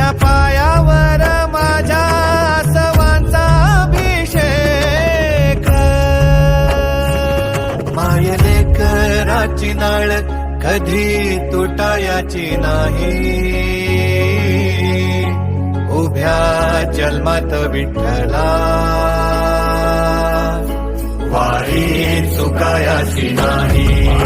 तुझ्या पायावर माझ्या सवांचा अभिषेक. मायले कराची नाळ कधी तुटायाची नाही. उभ्या जन्मात विठ्ठला. वारी चुकायाची नाही.